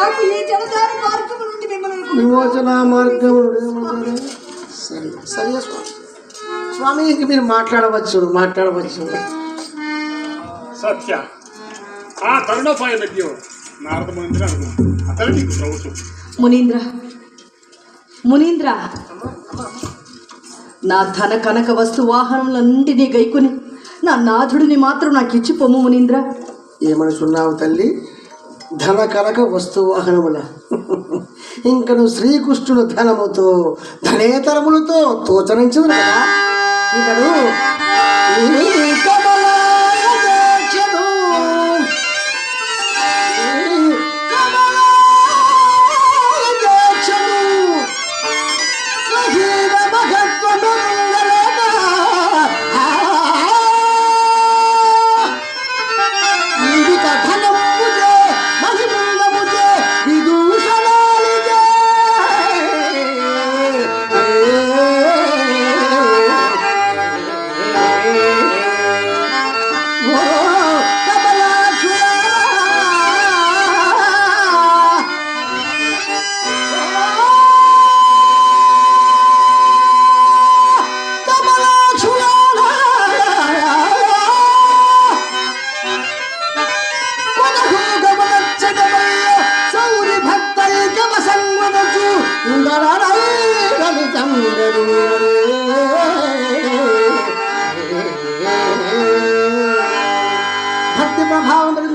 నాకు ఈ జలధార మార్గం నుండి మిమ్మల్ని విమోచన మార్గం సరే సరే స్వామి. స్వామి ఇంక మీరు మాట్లాడవచ్చు మాట్లాడవచ్చు. సత్య ఆ తరుణోపాయ మధ్య నారద మందిరం అనుకుంటు అతను నీకు ప్రభుత్వం మునీంద్ర మునీంద్ర. నా ధన కనక వస్తు వాహనములన్నింటినీ గైకొని నా నాథుడిని మాత్రం నాకు ఇచ్చి పొమ్ము మునీంద్ర. ఏమనుచున్నావు తల్లి? ధన కనక వస్తు వాహనముల ఇంకను శ్రీకృష్ణుడు ధనముతో ధనేతరములతో తోచరించదు కదా? ఇతడు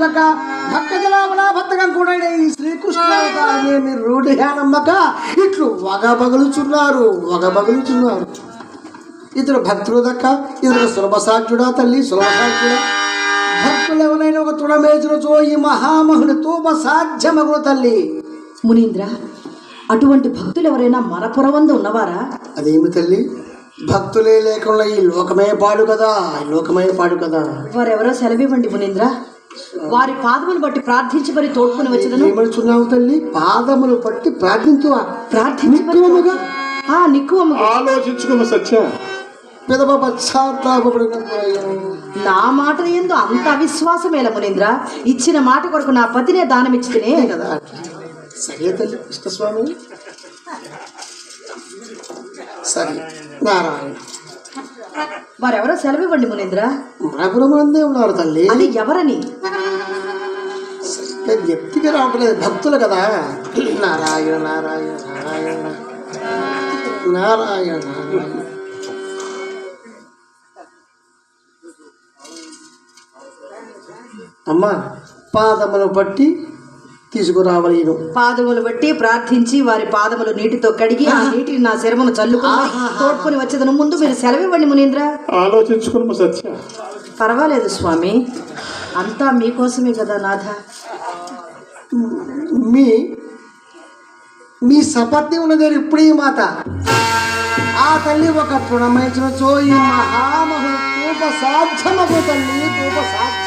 తెలియక భక్త జలావన భక్తగా కూడా ఈ శ్రీకృష్ణ మీరు రోడ్డు నమ్మక. ఇట్లు వగబగులుచున్నారు వగబగులుచున్నారు. ఇతడు భక్తులు దక్క ఇతడు సులభసాధ్యుడా తల్లి సులభసాధ్యుడా. భక్తులు ఎవరైనా ఒక తుడమేచులతో ఈ మహామహుని తూప సాధ్యమగును తల్లి. మునీంద్ర అటువంటి భక్తులు ఎవరైనా మనపురవందు ఉన్నవారా? అదేమి తల్లి? భక్తులే లేకుండా ఈ లోకమే పాడు కదా ఈ లోకమే పాడు కదా. వారెవరో సెలవివ్వండి మునీంద్ర. వారి పాదములు బట్టి ప్రార్థించి మరి తోడ్కొని వచ్చేదను. ఏమనుచున్నావు తల్లి? పాదములు ప్రార్థించువా? ప్రార్థించి నిక్కువముగా? ఆ నిక్కువమ్మ ఆలోచించుకున్న సత్య? పిదప పశ్చాత్తాపడిన నా మాట ఎందు అంత అవిశ్వాసమేల మునీంద్ర? ఇచ్చిన మాట కొరకు నా పతినే దానమిచ్చితేనే. కదా. సరే తల్లి కృష్ణస్వామి. సరే నారాయణ. వారెవరో సెలవివ్వండి మునీంద్ర. మరపురమందే ఉన్నారు తల్లి. అది ఎవరని? నేను వ్యక్తిగా రావట్లేదు. భక్తులు కదా. నారాయణ నారాయణ నారాయణ. నారాయణ నారాయణ. అమ్మా పాదమును బట్టి తీసుకురావాలి పాదములు బట్టి ప్రార్థించి వారి పాదములు నీటితో కడిగి ఆ నీటిని నా శరమును చల్లుకొని తోడ్కొని వచ్చేదను ముందు మీరు సెలవివ్వండి మునీంద్ర. ఆలోచించుకున్న సత్య. పర్వాలేదు స్వామి. అంతా మీకోసమే కదా నాథ. మీ మీ సపత్ని ఉన్నది ఇప్పుడు ఈ మాత. ఆ తల్లి ఒక తృణమైచిన చో ఈ మహామహు. తూప సాధ్యమగు తల్లి తూప సాధ్యమగులు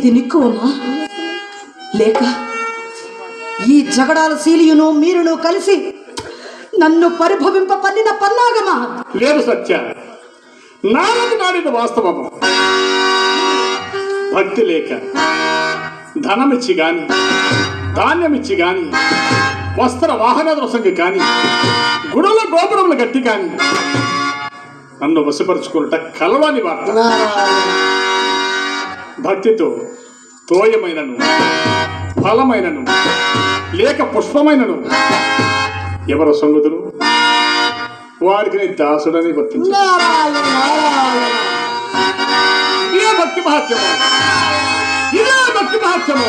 ఇది నిక్కువమ్మా లేక ఈ జగడాల శీలియును మీరును కలిసి నన్ను పరిభవింప పన్నిన పన్నాగమా? లేదు సత్య. నారదు నాడిన వాస్తవము. భక్తి లేక ధనమిచ్చి గాని ధాన్యమిచ్చి గాని వస్త్ర వాహన దృసంగి కాని గుడుల గోపురములు గట్టి కాని నన్ను వశపరుచుకున్నట కలవాని వార్త. భక్తితో తోయమైనను ఫలమైనను లేక పుష్పమైనను ఎవరు సంగుదురు? వారికి నీ దాసుడని ఇదే భక్తి మహత్యము. ఇదే భక్తి మహత్యము.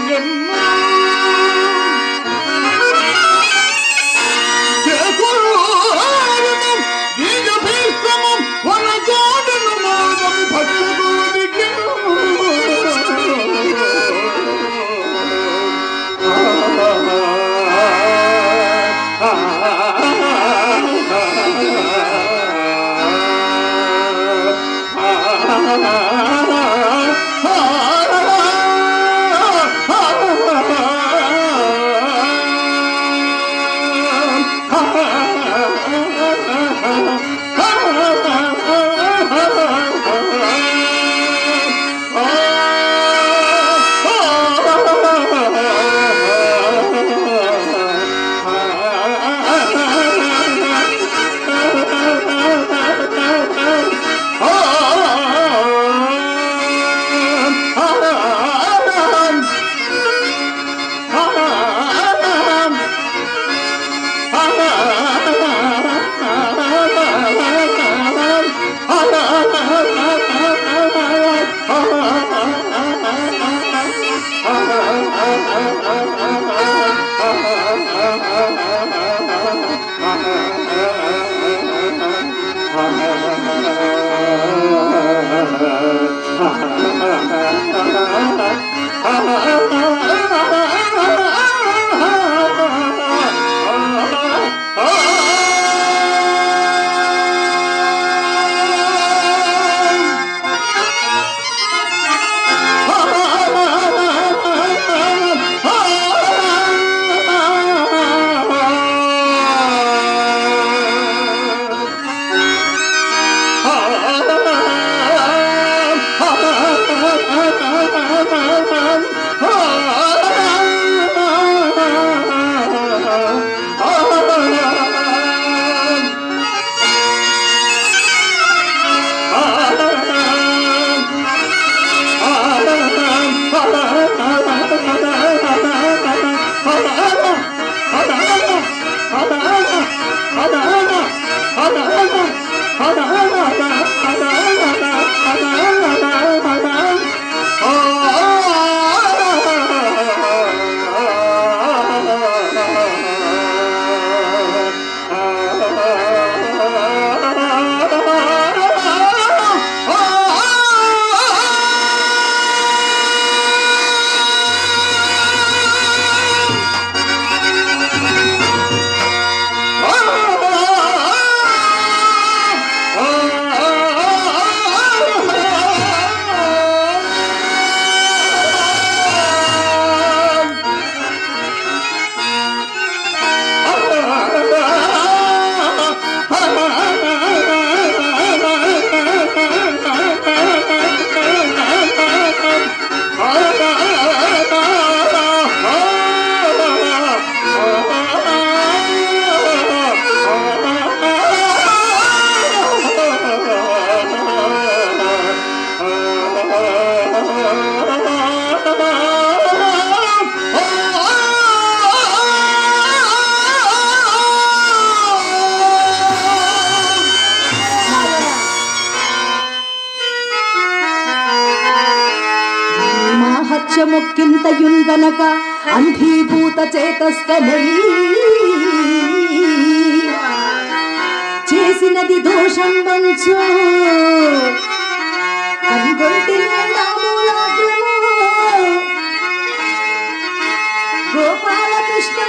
Ah. మహత్యముక్కింతయుంగనక అంధీభూత చేతస్కనై చేసినది దోషం వంచు గోపాలకృష్ణ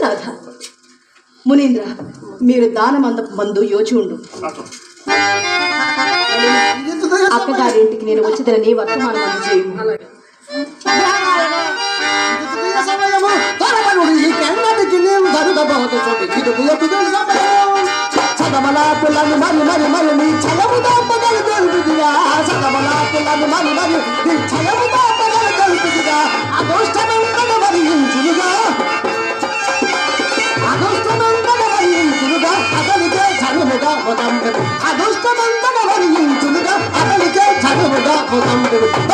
నాథ మునీంద్ర మీరు దానమంద మందు యోచి ఉండు. అక్కగారింటికి నేను వచ్చిదని వర్తమానం అందజేయము మరి మరి మరి నీ చలము దాపగలు తెలుగుదియా చదమలా పిల్లని మరి మరి నీ చలము I'm gonna